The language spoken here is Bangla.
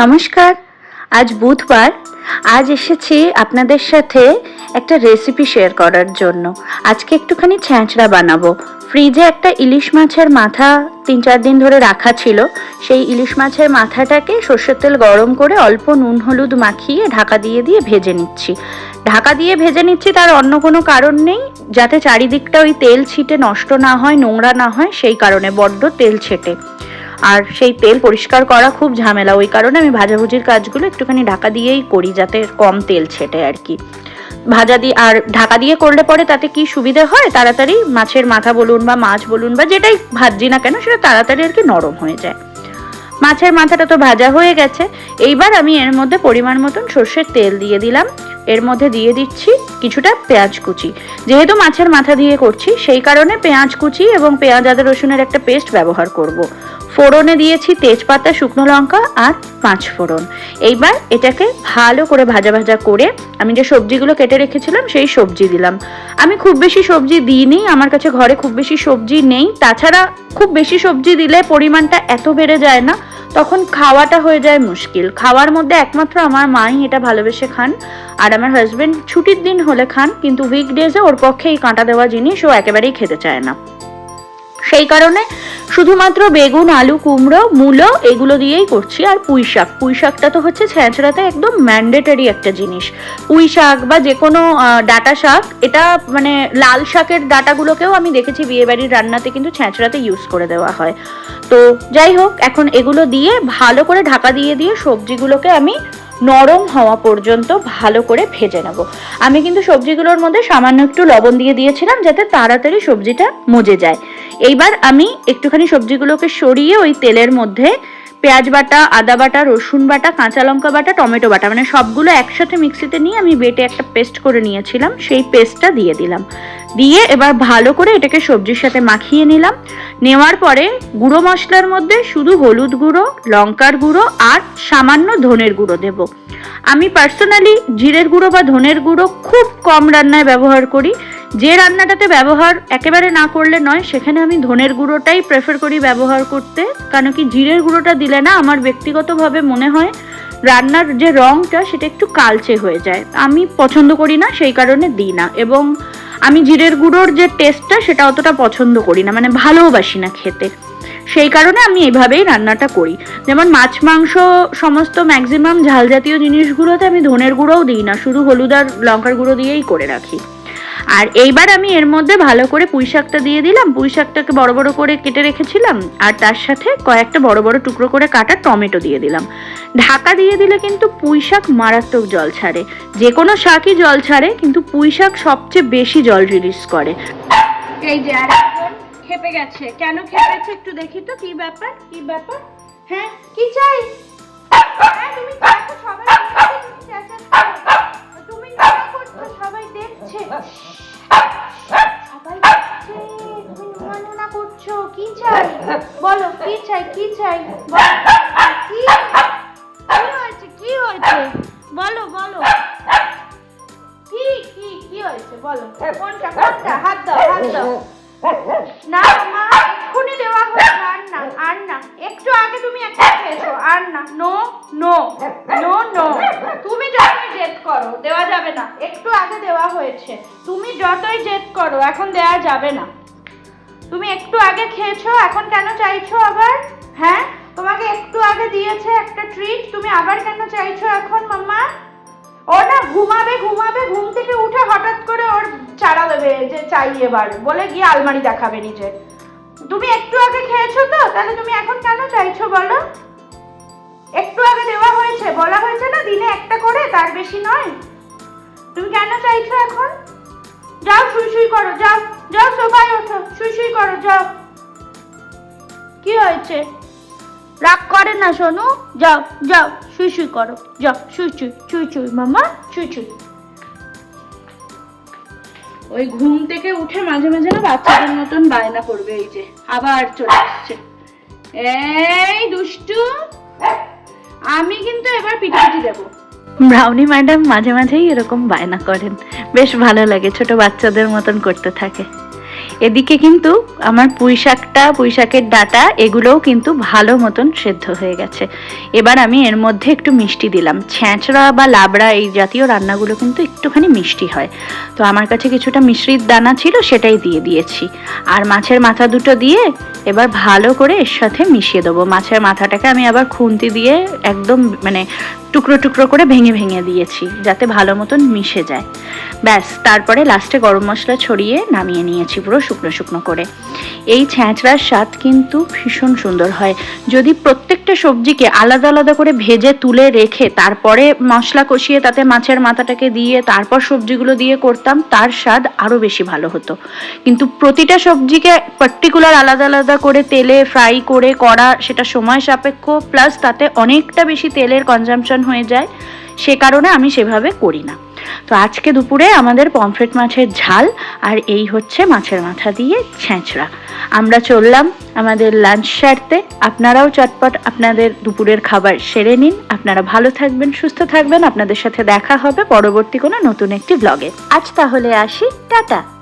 নমস্কার। আজ বুধবার। আজ এসেছি আপনাদের সাথে একটা রেসিপি শেয়ার করার জন্য। আজকে একটুখানি ছ্যাঁচড়া বানাবো। ফ্রিজে একটা ইলিশ মাছের মাথা তিন চার দিন ধরে রাখা ছিল। সেই ইলিশ মাছের মাথাটাকে সর্ষের তেল গরম করে অল্প নুন, হলুদ মাখিয়ে ঢাকা দিয়ে দিয়ে ভেজে নিচ্ছি। ঢাকা দিয়ে ভেজে নিচ্ছি, তার অন্য কোনো কারণ নেই। যাতে চারিদিকটা ওই তেল ছিটে নষ্ট না হয়, নোংরা না হয়, সেই কারণে বড্ড তেল ছেটে। আর সেই তেল পরিষ্কার করা খুব ঝামেলা। ওই কারণে আমি ভাজাভুজির কাজগুলো একটুখানি ঢাকা দিয়েই করি, যাতে কম তেল ছেটে আর কি। ভাজা দিয়ে আর ঢাকা দিয়ে করলে পরে তাতে কি সুবিধে হয়? তাড়াতাড়ি মাছের মাথা বলুন বা মাছ বলুন বা যেটাই ভাজি না কেন, সেটা তাড়াতাড়ি আর কি নরম হয়ে যায়। মাছের মাথাটা তো ভাজা হয়ে গেছে। এইবার আমি এর মধ্যে পরিমাণ মতন সর্ষের তেল দিয়ে দিলাম। এর মধ্যে দিয়ে দিচ্ছি কিছুটা পেঁয়াজ কুচি। যেহেতু মাছের মাথা দিয়ে করছি, সেই কারণে পেঁয়াজ কুচি এবং পেঁয়াজ আদা রসুনের একটা পেস্ট ব্যবহার করব। ফোড়নে দিয়েছি তেজপাতা, শুকনো লঙ্কা আর পাঁচ ফোড়ন। এইবার এটাকে ভালো করে ভাজা ভাজা করে আমি যে সবজিগুলো কেটে রেখেছিলাম সেই সবজি দিলাম। আমি খুব বেশি সবজি দিইনি, আমার কাছে ঘরে খুব বেশি সবজি নেই। তাছাড়া খুব বেশি সবজি দিলে পরিমাণটা এত বেড়ে যায় না, তখন খাওয়াটা হয়ে যায় মুশকিল। খাওয়ার মধ্যে একমাত্র আমার মাই এটা ভালোবেসে খান, আর আমার হাজব্যান্ড ছুটির দিন হলে খান, কিন্তু উইকডেজে ওর পক্ষে এই কাঁটা দেওয়া জিনিস ও একেবারেই খেতে চায় না। সেই কারণে শুধুমাত্র বেগুন, আলু, কুমড়ো, মূলো এগুলো দিয়েই করছি। আর পুঁই শাক, পুঁই শাকটা তো হচ্ছে ছ্যাঁচড়াতে একদম ম্যান্ডেটরি একটা জিনিস। পুঁই শাক বা যে কোনো ডাঁটা শাক, এটা মানে লাল শাকের ডাঁটাগুলোকেও আমি দেখেছি বিয়েবাড়ির রান্নাতে কিন্তু ছ্যাঁচড়াতে ইউজ করে দেওয়া হয়। তো যাই হোক, এখন এগুলো দিয়ে ভালো করে ঢাকা দিয়ে দিয়ে সবজিগুলোকে আমি নরম হওয়া পর্যন্ত ভালো করে ভেজে নেব। আমি কিন্তু সবজিগুলোর মধ্যে সামান্য একটু লবণ দিয়ে দিয়েছিলাম যাতে তাড়াতাড়ি সবজিটা মজে যায়। এইবার আমি একটুখানি সবজিগুলোকে সরিয়ে ওই তেলের মধ্যে পেঁয়াজ বাটা, আদা বাটা, রসুন বাটা, কাঁচা লঙ্কা বাটা, টমেটো বাটা মানে সবগুলো একসাথে মিক্সিতে নিয়ে আমি বেটে একটা পেস্ট করে নিয়েছিলাম, সেই পেস্টটা দিয়ে দিলাম। দিয়ে এবার ভালো করে এটাকে সবজির সাথে মাখিয়ে নিলাম। নেওয়ার পরে গুঁড়ো মশলার মধ্যে শুধু হলুদ গুঁড়ো, লঙ্কার গুঁড়ো আর সামান্য ধনের গুঁড়ো দেব। আমি পার্সোনালি জিরের গুঁড়ো বা ধনের গুঁড়ো খুব কম রান্নায় ব্যবহার করি। যে রান্নাটাতে ব্যবহার একেবারে না করলে নয়, সেখানে আমি ধনের গুঁড়োটাই প্রেফার করি ব্যবহার করতে। কারণ কি জিরের গুঁড়োটা দিলে না আমার ব্যক্তিগতভাবে মনে হয় রান্নার যে রঙটা সেটা একটু কালচে হয়ে যায়। আমি পছন্দ করি না, সেই কারণে দিই না। এবং আমি জিরের গুঁড়োর যে টেস্টটা সেটা অতটা পছন্দ করি না মানে ভালোবাসি না খেতে। সেই কারণে আমি এভাবেই রান্নাটা করি। যেমন মাছ, মাংস, সমস্ত ম্যাক্সিমাম ঝাল জাতীয় জিনিসগুলোতে আমি ধনের গুঁড়োও দিই না, শুধু হলুদ আর লঙ্কার গুঁড়ো দিয়েই করে রাখি। আর এইবার আমি এর মধ্যে ভালো করে পুঁই শাকটা দিয়ে দিলাম। পুঁই শাকটাকে বড় বড় করে কেটে রেখেছিলাম আর তার সাথে কয়েকটা বড় বড় টুকরো করে কাটা টমেটো দিয়ে দিলাম। ঢাকা দিয়ে দিলে কিন্তু পুঁই শাক মারাত্মক জল ছাড়ে। যে কোনো শাকই জল ছাড়ে, কিন্তু পুঁই শাক সবচেয়ে বেশি জল রিলিজ করে। এই যে আর খেপে গেছে। কেন খেপেছে একটু দেখি তো, কি ব্যাপার? কি ব্যাপার? হ্যাঁ কি চাই? বলো। কি চাই কি চাই? কি? হয়েছে? কি হয়েছে? বলো বলো। কি কি কি হয়েছে? বলো। কোনটা কোনটা হাত দাও হাত দাও। না, মা, এক্ষুনি দেওয়া হয়েছে আর না আর না। একটু আগে তুমি একটা খেয়েছো। আর না। No no no no. তুমি যতই জেদ করো, দেওয়া যাবে না। একটু আগে দেওয়া হয়েছে। তুমি যতই জেদ করো, এখন দেওয়া যাবে না। তুমি একটু আগে খেয়েছো, এখন কেন চাইছো আবার? হ্যাঁ? তোমাকে একটু আগে দিয়েছে একটা ট্রিট তুমি আবার কেন চাইছো এখন, মাম্মা? ও না, ঘুমাবে ঘুমাবে, ঘুম থেকে উঠে হঠাৎ করে ওর চারা দেবে, যে চাই এবার, বলে গিয়ে আলমারি দেখাবে নিজে। তুমি একটু আগে খেয়েছো তো, তাহলে তুমি এখন কেন চাইছো বলো? একটু আগে দেওয়া হয়েছে, বলা হয়েছে না দিনে একটা করে, তার বেশি নয়। তুমি কেন চাইছো এখন? যাও শুই শুই করো, যাও যাও সোফায় ওঠো। কি হয়েছে? রাগ করে না সোনু? যাও যাও শুই শুই করো। যাও শুই শুই শুই শুই মামা শুই শুই। ওই ঘুম থেকে উঠে মাঝে মাঝে না বাচ্চাদের মতন বায়না করবে এই যে আবার চলে আসছে। এই দুষ্টু আমি কিন্তু এবার পিঠাপিঠি দেবো। ব্রাউনি ম্যাডাম মাঝে মাঝেই এরকম বায়না করেন। বেশ ভালো লাগে ছোট বাচ্চাদের মতন করতে থাকে। এদিকে কিন্তু আমার পুঁই শাকটা পুঁই শাকের ডাটা, এগুলোও কিন্তু ভালো মতন সেদ্ধ হয়ে গেছে। এবার আমি এর মধ্যে একটু মিষ্টি দিলাম। ছ্যাঁচড়া বা লাবড়া এই জাতীয় রান্নাগুলো কিন্তু একটুখানি মিষ্টি হয়। তো আমার কাছে কিছুটা মিশ্রির দানা ছিল, সেটাই দিয়ে দিয়েছি। আর মাছের মাথা দুটো দিয়ে এবার ভালো করে এর সাথে মিশিয়ে দেবো। মাছের মাথাটাকে আমি আবার খুন্তি দিয়ে একদম মানে টুকরো টুকরো করে ভেঙে ভেঙে দিয়েছি, যাতে ভালো মতন মিশে যায়। ব্যাস, তারপরে লাস্টে গরম মশলা ছড়িয়ে নামিয়ে নিয়েছি পুরো শুকনো শুকনো করে। এই ছ্যাঁচড়ার স্বাদ কিন্তু ভীষণ সুন্দর হয়। যদি প্রত্যেকটা সবজিকে আলাদা আলাদা করে ভেজে তুলে রেখে তারপরে মশলা কষিয়ে তাতে মাছের মাথাটাকে দিয়ে তারপর সবজিগুলো দিয়ে করতাম, তার স্বাদ আরও বেশি ভালো হতো। কিন্তু প্রতিটা সবজিকে পার্টিকুলার আলাদা আলাদা করে তেলে ফ্রাই করে করা সেটা সময় সাপেক্ষ, প্লাস তাতে অনেকটা বেশি তেলের কনজামশন হয়ে যায়। সে কারণে আমি সেভাবে করি না। তো আজকে দুপুরে আমাদের পমফ্রেট মাছের ঝাল, আর এই হচ্ছে মাছের মাথা দিয়ে ছেঁচড়া। আমরা চললাম আমাদের লাঞ্চ সারতে। আপনারাও চটপট আপনাদের দুপুরের খাবার সেরে নিন। আপনারা ভালো থাকবেন, সুস্থ থাকবেন। আপনাদের সাথে দেখা হবে পরবর্তী কোনো নতুন একটি ব্লগে আজ তাহলে আসি। টাটা!